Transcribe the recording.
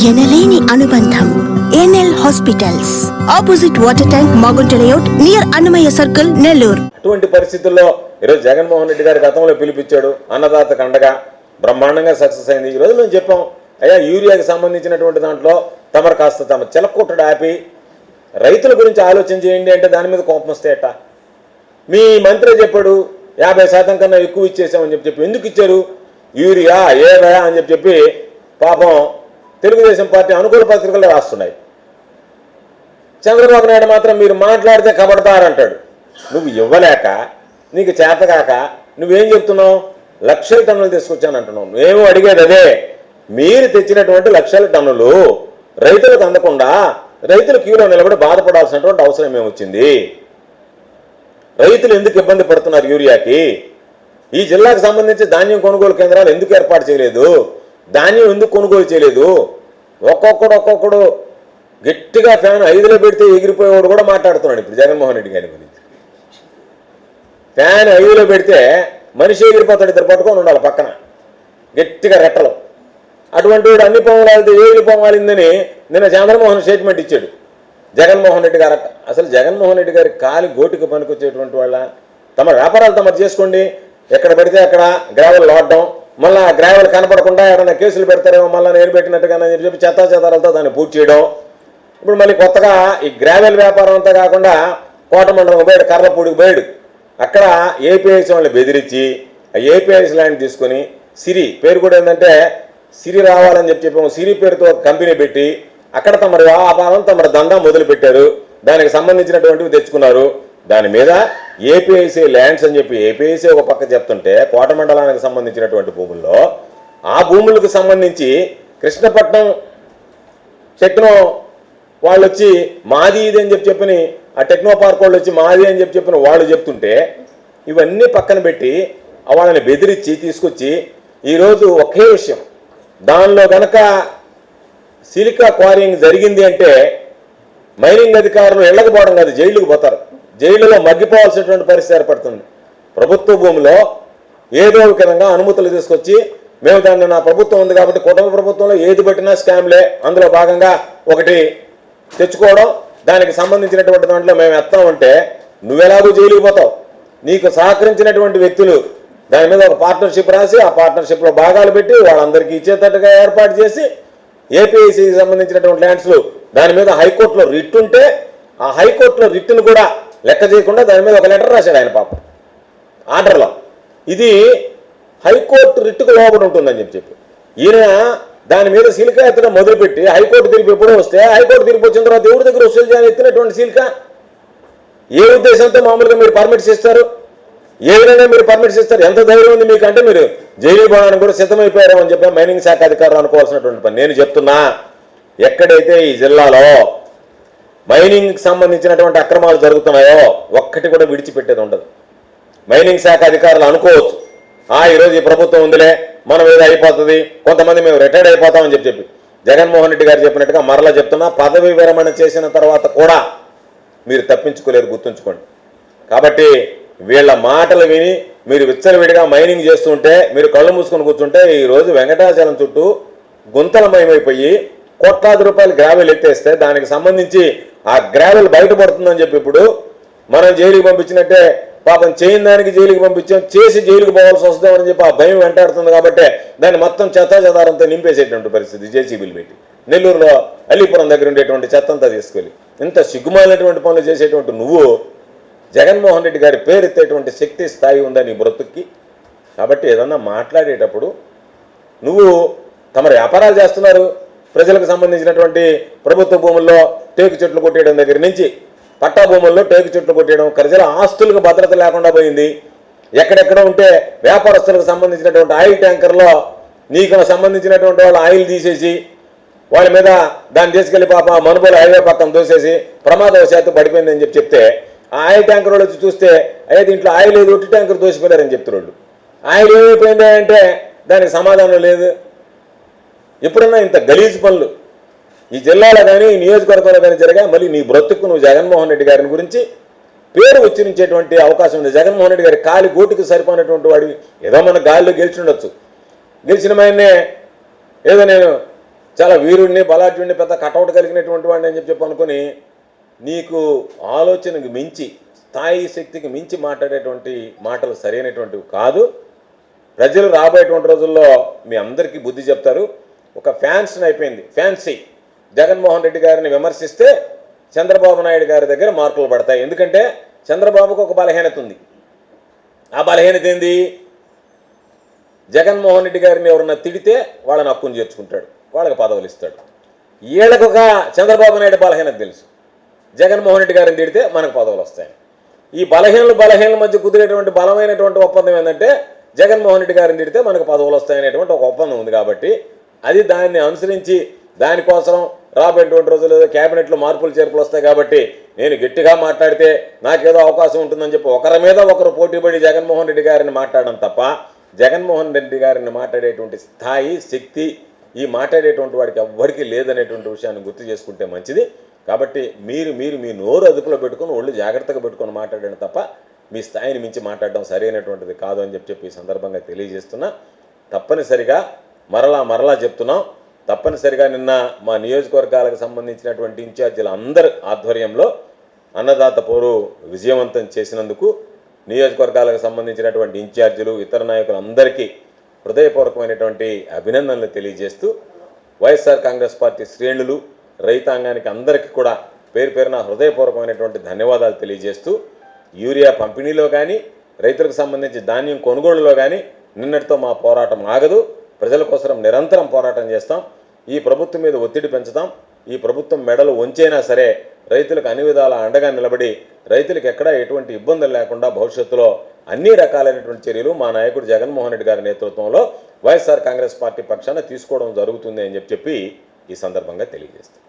ఎనలేని అనుబంధం NL hospitals. Opposite water tank Magunta layout near Annamayya circle Nellore. అటువంటి పరిస్థితుల్లో ఈరోజు జగన్మోహన్ రెడ్డి గారి గతంలో పిలిపించాడు అన్నదాత కండగా బ్రహ్మాండంగా సక్సెస్ అయింది. ఈరోజు మేము చెప్పాం అయ్యా యూరియాకి సంబంధించినటువంటి దాంట్లో తమరు కాస్త తమ చిలకొట్టడు ఆపి రైతుల గురించి ఆలోచన చేయండి అంటే దాని మీద కోపం వస్తే మీ మంత్రి చెప్పాడు యాభై శాతం కన్నా ఎక్కువ ఇచ్చేసామని చెప్పి చెప్పి ఎందుకు ఇచ్చారు? యూరియా ఏదా అని చెప్పి చెప్పి పాపం తెలుగుదేశం పార్టీ అనుకూల పత్రికలు రాస్తున్నాయి. చంద్రబాబు నాయుడు మాత్రం మీరు మాట్లాడితే కబడతారంటాడు. నువ్వు ఇవ్వలేక నీకు చేతకాక నువ్వేం చెప్తున్నావు? లక్షల టన్నులు తీసుకొచ్చాను అంటున్నావు. మేము అడిగేది అదే. మీరు తెచ్చినటువంటి లక్షల టన్నులు రైతులకు అందకుండా రైతులు క్యూలో నిలబడి బాధపడాల్సినటువంటి అవసరం ఏమొచ్చింది? రైతులు ఎందుకు ఇబ్బంది పడుతున్నారు యూరియాకి? ఈ జిల్లాకు సంబంధించి ధాన్యం కొనుగోలు కేంద్రాలు ఎందుకు ఏర్పాటు చేయలేదు? ధాన్యం ఎందుకు కొనుగోలు చేయలేదు? ఒక్కొక్కడు ఒక్కొక్కడు గట్టిగా ఫ్యాన్ ఐదులో పెడితే ఎగిరిపోయేవాడు కూడా మాట్లాడుతున్నాడు ఇప్పుడు జగన్మోహన్ రెడ్డి గారి గురించి. ఫ్యాన్ ఐదులో పెడితే మనిషి ఎగిరిపోతాడు ఇద్దరు పట్టుకొని ఉండాలి పక్కన. గట్టిగా రెట్టలు. అటువంటి వాడు అన్ని పొంగలాలితే ఏది పొంగాలిందని నిన్న చంద్రమోహన్ స్టేట్మెంట్ ఇచ్చాడు. జగన్మోహన్ రెడ్డి గారు అసలు జగన్మోహన్ రెడ్డి గారి కాలి గోటికి పనికొచ్చేటువంటి వాళ్ళ తమ వ్యాపారాలు తమ చేసుకోండి. ఎక్కడ పడితే అక్కడ గ్రావెల్ లోడడం మళ్ళీ ఆ గ్రావెల్ కనపడకుండా ఎవరైనా కేసులు పెడతారేమో మళ్ళీ నేను పెట్టినట్టుగానని చెప్పి చెత్తా చెదారాలతో దాన్ని పూర్తి చేయడం. ఇప్పుడు మళ్ళీ కొత్తగా ఈ గ్రావెల్ వ్యాపారం అంతా కాకుండా కోటమండలం పోయాడు కర్లపూడికి పోయాడు. అక్కడ ఏపీఐస్ వాళ్ళని బెదిరించి ఆ ఏపీఐస్ ల్యాండ్ తీసుకొని సిరి పేరు కూడా ఏంటంటే సిరి రావాలని చెప్పి చెప్పాము. సిరి పేరుతో ఒక కంపెనీ పెట్టి అక్కడ తమ వ్యాపారం తమరి దందా మొదలుపెట్టారు. దానికి సంబంధించినటువంటివి తెచ్చుకున్నారు. దాని మీద ఏపీఐసీ ల్యాండ్స్ అని చెప్పి ఏపీఐసీ ఒక పక్క చెప్తుంటే కోట మండలానికి సంబంధించినటువంటి భూముల్లో ఆ భూములకు సంబంధించి కృష్ణపట్నం టెక్నో వాళ్ళు వచ్చి మాది ఇది అని చెప్పి చెప్పని ఆ టెక్నో పార్క్ వాళ్ళు వచ్చి మాది అని చెప్పి చెప్పిన వాళ్ళు చెప్తుంటే ఇవన్నీ పక్కన పెట్టి వాళ్ళని బెదిరించి తీసుకొచ్చి ఈరోజు ఒకే విషయం. దానిలో కనుక సిలికా క్వారింగ్ జరిగింది అంటే మైనింగ్ అధికారులు వెళ్ళకపోవడం కాదు జైళ్ళకు పోతారు. జైలులో మగ్గిపోవాల్సినటువంటి పరిస్థితి ఏర్పడుతుంది. ప్రభుత్వ భూమిలో ఏదో ఒక విధంగా అనుమతులు తీసుకొచ్చి మేము దాన్ని నా ప్రభుత్వం ఉంది కాబట్టి కుటుంబ ప్రభుత్వంలో ఏది పెట్టినా స్కామ్లే. అందులో భాగంగా ఒకటి తెచ్చుకోవడం దానికి సంబంధించినటువంటి దాంట్లో మేము ఎత్తామంటే నువ్వెలాగూ జైలుకి పోతావు. నీకు సహకరించినటువంటి వ్యక్తులు దాని మీద ఒక పార్ట్నర్షిప్ రాసి ఆ పార్ట్నర్షిప్లో భాగాలు పెట్టి వాళ్ళందరికీ ఇచ్చేటట్టుగా ఏర్పాటు చేసి ఏపీఐసికి సంబంధించినటువంటి ల్యాండ్స్లు దాని మీద హైకోర్టులో రిట్ ఉంటే ఆ హైకోర్టులో రిట్టును కూడా లెక్క చేయకుండా దాని మీద ఒక లెటర్ రాశాడు ఆయన పాపం. ఆర్డర్లో. ఇది హైకోర్టు రిట్టుకు లోబడి ఉంటుందని చెప్పి చెప్పి. ఈయన దాని మీద సిలికా ఎత్తడం మొదలుపెట్టి హైకోర్టు తీర్పు ఎప్పుడో వస్తే హైకోర్టు తీర్పు వచ్చిన తర్వాత దేవుడి దగ్గర వసూలు చేయాలని ఎత్తినటువంటి సిలికా? ఏ ఉద్దేశంతో మామూలుగా మీరు పర్మిట్స్ ఇస్తారు? ఏ విధంగా మీరు పర్మిట్స్ ఇస్తారు. ఎంత ధైర్యం ఉంది మీకు అంటే మీరు జైలు పోవడానికి కూడా సిద్ధమైపోయారు అని చెప్పి మైనింగ్ శాఖ అధికారులు అనుకోవాల్సినటువంటి పని. నేను చెప్తున్నా ఎక్కడైతే ఈ జిల్లాలో మైనింగ్కి సంబంధించినటువంటి అక్రమాలు జరుగుతున్నాయో ఒక్కటి కూడా విడిచిపెట్టేది ఉండదు. మైనింగ్ శాఖ అధికారులు అనుకోవచ్చు. ఆ ఈరోజు ఈ ప్రభుత్వం ఉందిలే మనం ఏదో అయిపోతుంది కొంతమంది మేము రిటైర్డ్ అయిపోతామని చెప్పి చెప్పి. జగన్మోహన్ రెడ్డి గారు చెప్పినట్టుగా మరలా చెప్తున్నా పదవి విరమణ చేసిన తర్వాత కూడా మీరు తప్పించుకోలేరు గుర్తుంచుకోండి. కాబట్టి వీళ్ళ మాటలు విని మీరు విచ్చలవిడిగా మైనింగ్ చేస్తుంటే మీరు కళ్ళు మూసుకొని కూర్చుంటే ఈరోజు వెంకటాచలం చుట్టూ గుంతలమయమైపోయి కోట్లాది రూపాయలు గ్రావెల్ ఎత్తేస్తే దానికి సంబంధించి ఆ గ్రావెల్ బయటపడుతుందని చెప్పి ఇప్పుడు మనం జైలుకి పంపించినట్టే పాపం చేయని దానికి జైలుకి పంపించాం చేసి జైలుకి పోవాల్సి వస్తుందని చెప్పి ఆ భయం వెంటాడుతుంది కాబట్టి దాన్ని మొత్తం చెత్త చెదారంతో నింపేసేటువంటి పరిస్థితి జేసీబీలు పెట్టి. నెల్లూరులో అల్లీపురం దగ్గర ఉండేటువంటి చెత్తంతా తీసుకెళ్ళి. ఇంత సిగ్గుమాలినటువంటి పనులు చేసేటువంటి నువ్వు జగన్మోహన్ రెడ్డి గారి పేరెత్తేటువంటి శక్తి స్థాయి ఉందా నీ బ్రతుక్కి? కాబట్టి ఏదన్నా మాట్లాడేటప్పుడు నువ్వు తమ వ్యాపారాలు చేస్తున్నారు ప్రజలకు సంబంధించినటువంటి ప్రభుత్వ భూముల్లో టేకు చెట్లు కొట్టేయడం దగ్గర నుంచి పట్టా భూముల్లో టేకు చెట్లు కొట్టేయడం ప్రజల ఆస్తులకు భద్రత లేకుండా పోయింది. ఎక్కడెక్కడ ఉంటే వ్యాపారస్తులకు సంబంధించినటువంటి ఆయిల్ ట్యాంకర్లో నీకు సంబంధించినటువంటి వాళ్ళు ఆయిల్ తీసేసి వాళ్ళ మీద దాన్ని తీసుకెళ్ళి పాప మనుబోలు హైవే పక్కన దోసేసి ప్రమాదవశాత్తు పడిపోయిందని చెప్పి చెప్తే ఆ ఆయిల్ ట్యాంకర్ వాళ్ళు వచ్చి చూస్తే అయ్యే దీంట్లో ఆయిల్ రొట్టి ఒట్టి ట్యాంకర్ దోసిపోయారని చెప్తున్నాడు ఆయిల్ ఏమైపోయింది అంటే దానికి సమాధానం లేదు. ఎప్పుడన్నా ఇంత గలీజ్ పనులు. ఈ జిల్లాలో కానీ ఈ నియోజకవర్గంలో కానీ జరిగా మళ్ళీ నీ బ్రతుకు నువ్వు జగన్మోహన్ రెడ్డి గారిని గురించి పేరు ఉచ్చరించేటువంటి అవకాశం ఉంది. జగన్మోహన్ రెడ్డి గారి కాలి గోటుకు సరిపోయినటువంటి వాడి ఏదో మన గాలిలో గెలిచిండొచ్చు. గెలిచిన మాయనే ఏదో నేను చాలా వీరుడిని బలాఢ్యుడిని పెద్ద కటౌట్ కలిగినటువంటి వాడిని అని చెప్పి చెప్పి అనుకుని నీకు ఆలోచనకు మించి స్థాయి శక్తికి మించి మాట్లాడేటువంటి మాటలు సరైనటువంటివి కాదు. ప్రజలు రాబోయేటువంటి రోజుల్లో మీ అందరికీ బుద్ధి చెప్తారు. ఒక ఫ్యాన్స్ అయిపోయింది. ఫ్యాన్సీ జగన్మోహన్ రెడ్డి గారిని విమర్శిస్తే చంద్రబాబు నాయుడు గారి దగ్గర మార్కులు పడతాయి. ఎందుకంటే చంద్రబాబుకు ఒక బలహీనత ఉంది. ఆ బలహీనత ఏంది? జగన్మోహన్ రెడ్డి గారిని ఎవరన్నా తిడితే వాళ్ళని హక్కును చేర్చుకుంటాడు. వాళ్ళకి పదవులు ఇస్తాడు. వీళ్ళకు ఒక చంద్రబాబు నాయుడు బలహీనత తెలుసు. జగన్మోహన్ రెడ్డి గారిని తిడితే మనకు పదవులు వస్తాయి. ఈ బలహీనలు బలహీనల మధ్య కుదిరేటువంటి బలమైనటువంటి ఒప్పందం ఏంటంటే జగన్మోహన్ రెడ్డి గారిని తిడితే మనకు పదవులు వస్తాయనేటువంటి ఒక ఒప్పందం ఉంది కాబట్టి అది దాన్ని అనుసరించి దానికోసం రాబోయేటువంటి రోజులు క్యాబినెట్లో మార్పులు చేర్పులు వస్తాయి కాబట్టి నేను గట్టిగా మాట్లాడితే నాకేదో అవకాశం ఉంటుందని చెప్పి ఒకరి మీద ఒకరు పోటీపడి జగన్మోహన్ రెడ్డి గారిని మాట్లాడడం తప్ప జగన్మోహన్ రెడ్డి గారిని మాట్లాడేటువంటి స్థాయి శక్తి ఈ మాట్లాడేటువంటి వాడికి ఎవ్వరికీ లేదనేటువంటి విషయాన్ని గుర్తు చేసుకుంటే మంచిది. కాబట్టి మీరు మీరు మీ నోరు అదుపులో పెట్టుకొని ఒళ్ళు జాగ్రత్తగా పెట్టుకొని మాట్లాడండి తప్ప మీ స్థాయిని మించి మాట్లాడడం సరైనటువంటిది కాదు అని చెప్పి చెప్పి ఈ సందర్భంగా తెలియజేస్తున్నా. తప్పనిసరిగా మరలా మరలా చెప్తున్నాం. తప్పనిసరిగా నిన్న మా నియోజకవర్గాలకు సంబంధించినటువంటి ఇన్ఛార్జీల అందరి ఆధ్వర్యంలో అన్నదాత పోరు విజయవంతం చేసినందుకు నియోజకవర్గాలకు సంబంధించినటువంటి ఇన్ఛార్జీలు ఇతర నాయకులందరికీ హృదయపూర్వకమైనటువంటి అభినందనలు తెలియజేస్తూ వైఎస్ఆర్ కాంగ్రెస్ పార్టీ శ్రేణులు రైతాంగానికి అందరికీ కూడా పేరు పేరున హృదయపూర్వకమైనటువంటి ధన్యవాదాలు తెలియజేస్తూ యూరియా పంపిణీలో కానీ రైతులకు సంబంధించి ధాన్యం కొనుగోలులో కానీ నిన్నటితో మా పోరాటం ఆగదు. ప్రజల కోసం నిరంతరం పోరాటం చేస్తాం. ఈ ప్రభుత్వం మీద ఒత్తిడి పెంచుతాం. ఈ ప్రభుత్వం మెడలు వంచైనా సరే రైతులకు అన్ని విధాల అండగా నిలబడి రైతులకు ఎక్కడా ఎటువంటి ఇబ్బందులు లేకుండా భవిష్యత్తులో అన్ని రకాలైనటువంటి చర్యలు మా నాయకుడు జగన్మోహన్ రెడ్డి గారి నేతృత్వంలో వైఎస్ఆర్ కాంగ్రెస్ పార్టీ పక్షాన తీసుకోవడం జరుగుతుంది అని చెప్పి చెప్పి ఈ సందర్భంగా తెలియజేస్తాం.